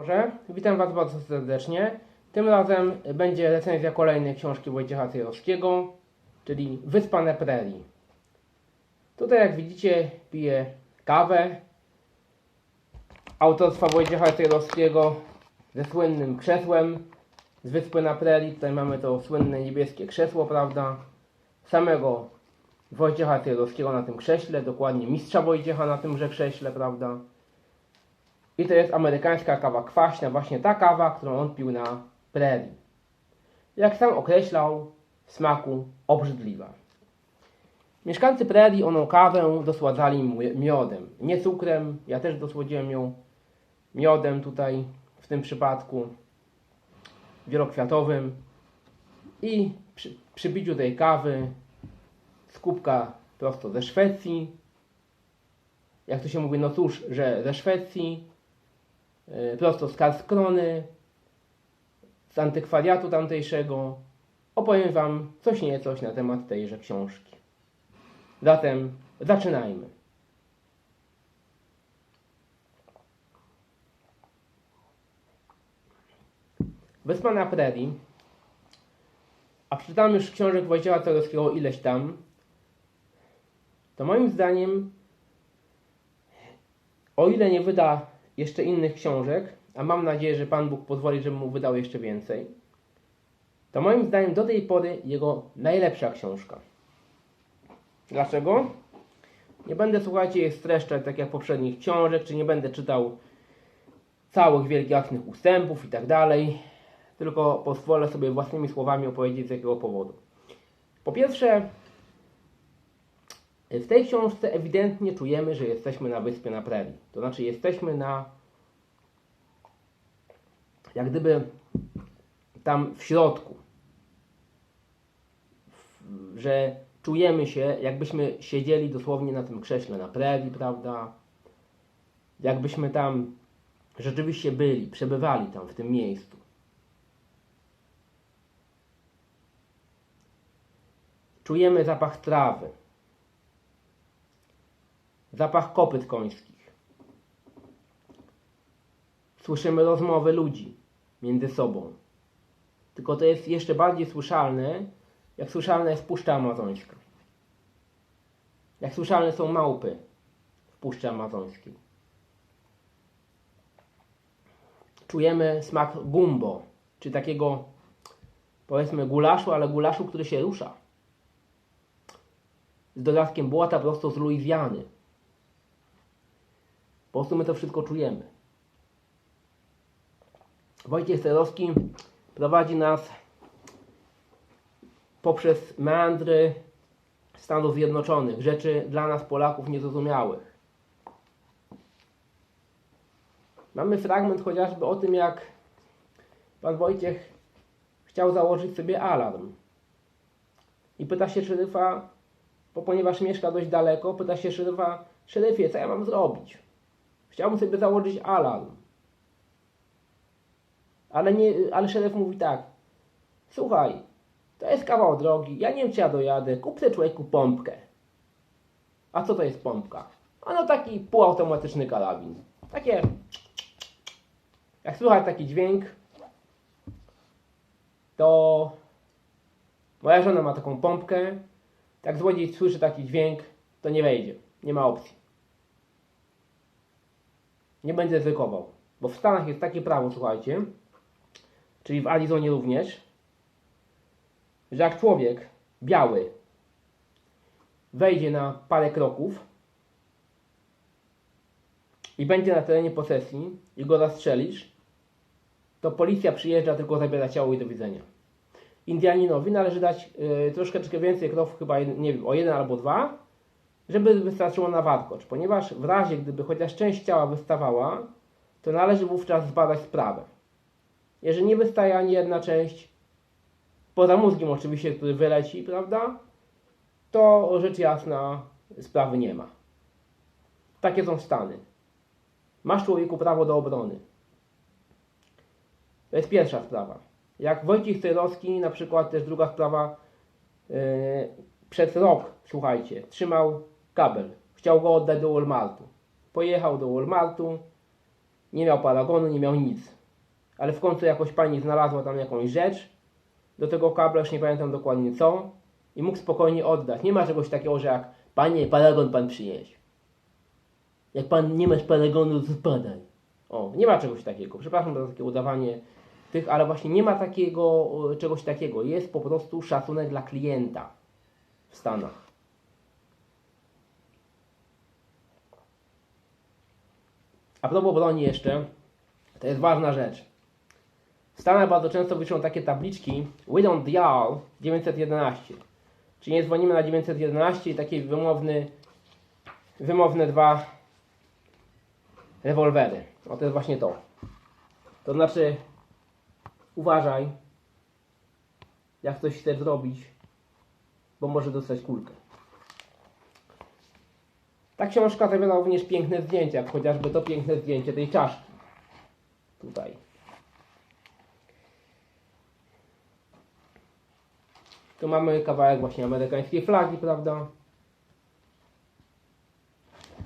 Boże, witam Was bardzo serdecznie. Tym razem będzie recenzja kolejnej książki Wojciecha Cejrowskiego, czyli Wyspane Prerii. Tutaj jak widzicie piję kawę autorstwa Wojciecha Cejrowskiego ze słynnym krzesłem z Wyspy na Prerii. Tutaj mamy to słynne niebieskie krzesło, prawda? Samego Wojciecha Cejrowskiego na tym krześle, dokładnie mistrza Wojciecha na tymże krześle, prawda? I to jest amerykańska kawa kwaśna, właśnie ta kawa, którą on pił na prerii. Jak sam określał, w smaku obrzydliwa. Mieszkańcy prerii oną kawę dosładzali miodem, nie cukrem. Ja też dosłodziłem ją miodem tutaj, w tym przypadku wielokwiatowym. I przy, przy piciu tej kawy z prosto ze Szwecji. Jak to się mówi, no cóż, że ze Szwecji, prosto z Karlskrony, z antykwariatu tamtejszego, opowiem Wam coś niecoś na temat tejże książki. Zatem zaczynajmy. Wyspa na prerii, a przeczytałem już książek Wojciecha Cegowskiego ileś tam, to moim zdaniem, o ile nie wyda jeszcze innych książek, a mam nadzieję, że Pan Bóg pozwoli, żebym mu wydał jeszcze więcej, to moim zdaniem do tej pory jego najlepsza książka. Dlaczego? Nie będę, słuchajcie, jej streszczać tak jak poprzednich książek, czy nie będę czytał całych wielgachnych ustępów i tak dalej, tylko pozwolę sobie własnymi słowami opowiedzieć z jakiego powodu. Po pierwsze, w tej książce ewidentnie czujemy, że jesteśmy na wyspie na prerii. To znaczy jesteśmy na jak gdyby tam w środku. Że czujemy się, jakbyśmy siedzieli dosłownie na tym krześle na prerii, prawda? Jakbyśmy tam rzeczywiście byli, przebywali tam w tym miejscu. Czujemy zapach trawy, zapach kopyt końskich. Słyszymy rozmowy ludzi między sobą. Tylko to jest jeszcze bardziej słyszalne, jak słyszalna jest Puszcza Amazońska. Jak słyszalne są małpy w Puszczy Amazońskiej. Czujemy smak gumbo, czy takiego powiedzmy gulaszu, ale gulaszu, który się rusza. Z dodatkiem błota prosto z Luizjany. Po prostu my to wszystko czujemy. Wojciech Sterowski prowadzi nas poprzez meandry Stanów Zjednoczonych, rzeczy dla nas Polaków niezrozumiałych. Mamy fragment chociażby o tym, jak pan Wojciech chciał założyć sobie alarm. I pyta się szeryfa, bo ponieważ mieszka dość daleko, pyta się szeryfa, szeryfie, co ja mam zrobić? Chciałbym sobie założyć alarm. Ale, nie, ale szeryf mówi tak. Słuchaj, to jest kawał drogi, ja nie wiem czy ja dojadę, człowieku pompkę. A co to jest pompka? Ano taki półautomatyczny karabin. Takie... Jak słychać taki dźwięk, to moja żona ma taką pompkę. Jak złodziej słyszy taki dźwięk, to nie wejdzie. Nie ma opcji. Nie będzie ryzykował. Bo w Stanach jest takie prawo, słuchajcie, czyli w Arizonie również, że jak człowiek biały wejdzie na parę kroków i będzie na terenie posesji i go zastrzelisz, to policja przyjeżdża tylko zabiera ciało i do widzenia. Indianinowi należy dać y, troszeczkę więcej krów, chyba nie wiem, o jeden albo dwa, żeby wystarczyło na warkocz, ponieważ w razie gdyby chociaż część ciała wystawała, to należy wówczas zbadać sprawę. Jeżeli nie wystaje ani jedna część, poza mózgiem oczywiście, który wyleci, prawda, to rzecz jasna sprawy nie ma. Takie są Stany. Masz człowieku prawo do obrony. To jest pierwsza sprawa. Jak Wojciech Cejrowski, na przykład też druga sprawa, yy, przez rok, słuchajcie, trzymał kabel. Chciał go oddać do Walmartu. Pojechał do Walmartu, nie miał paragonu, nie miał nic. Ale w końcu jakoś pani znalazła tam jakąś rzecz do tego kabla, już nie pamiętam dokładnie co, i mógł spokojnie oddać. Nie ma czegoś takiego, że jak panie, paragon pan przynieś. Jak pan nie masz paragonu, to spadaj. O, nie ma czegoś takiego. Przepraszam za takie udawanie tych, ale właśnie nie ma takiego, e, czegoś takiego. Jest po prostu szacunek dla klienta w Stanach. A propos broni jeszcze, to jest ważna rzecz. W Stanach bardzo często wyszły takie tabliczki We don't dial 911. Czyli nie dzwonimy na 911 i taki wymowny, wymowne dwa rewolwery. O to jest właśnie to. To znaczy uważaj jak coś chcesz zrobić, bo może dostać kulkę. Ta książka zawiera również piękne zdjęcia, jak chociażby to piękne zdjęcie tej czaszki. Tutaj. Tu mamy kawałek właśnie amerykańskiej flagi, prawda?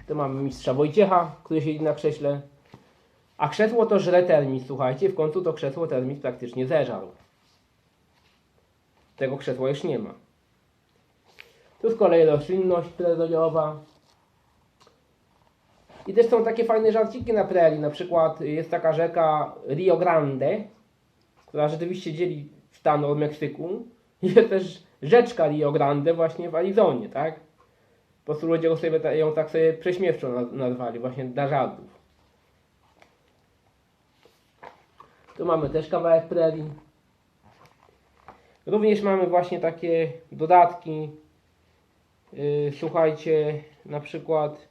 Tu mamy mistrza Wojciecha, który siedzi na krześle. A krzesło to żre termis, słuchajcie, w końcu to krzesło termis praktycznie zeżarł. Tego krzesła już nie ma. Tu z kolei roślinność preroliowa. I też są takie fajne żarciki na prerii. Na przykład jest taka rzeka Rio Grande, która rzeczywiście dzieli stan od Meksyku. Jest też rzeczka Rio Grande właśnie w Arizonie, tak? Po prostu ludzie sobie, ją tak sobie prześmiewczo naz- nazwali, właśnie dla żartów. Tu mamy też kawałek prerii. Również mamy właśnie takie dodatki. Yy, słuchajcie, na przykład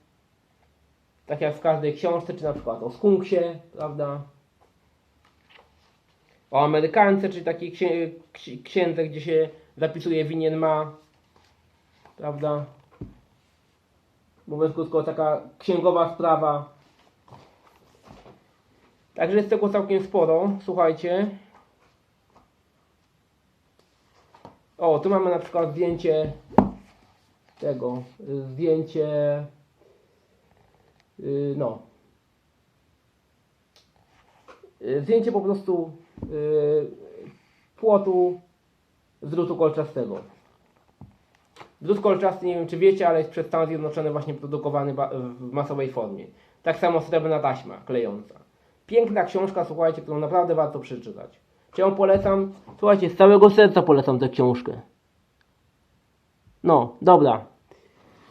tak jak w każdej książce, czy na przykład o skunksie, prawda? O Amerykance, czyli takiej księ ksi- księdze, gdzie się zapisuje winien ma, prawda? Mówiąc krótko, taka księgowa sprawa. Także jest tego całkiem sporo, słuchajcie. O, tu mamy na przykład zdjęcie tego, zdjęcie no Y, zdjęcie po prostu y, płotu z drutu kolczastego. Drut kolczasty, nie wiem czy wiecie, ale jest przez Stany Zjednoczone właśnie produkowany w masowej formie. Tak samo srebrna taśma klejąca. Piękna książka, słuchajcie, którą naprawdę warto przeczytać. Czy ją polecam? Słuchajcie, z całego serca polecam tę książkę. No, dobra.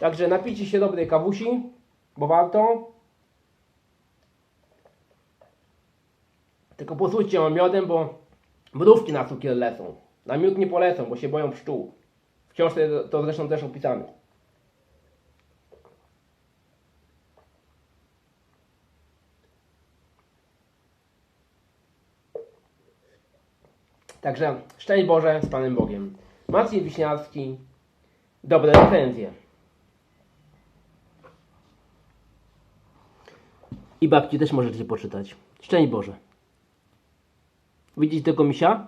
Także napijcie się dobrej kawusi, bo warto. Tylko posłuchajcie ją miodem, bo mrówki na cukier lecą. Na miód nie polecą, bo się boją pszczół. W książce to zresztą też opisane. Także szczęść Boże z Panem Bogiem. Maciej Wiśniarski, dobre recenzje. I babci też możecie poczytać. Szczęść Boże. Widzicie tego misia?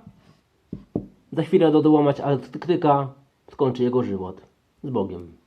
Za chwilę do dołamać elektryka skończy jego żywot. Z Bogiem.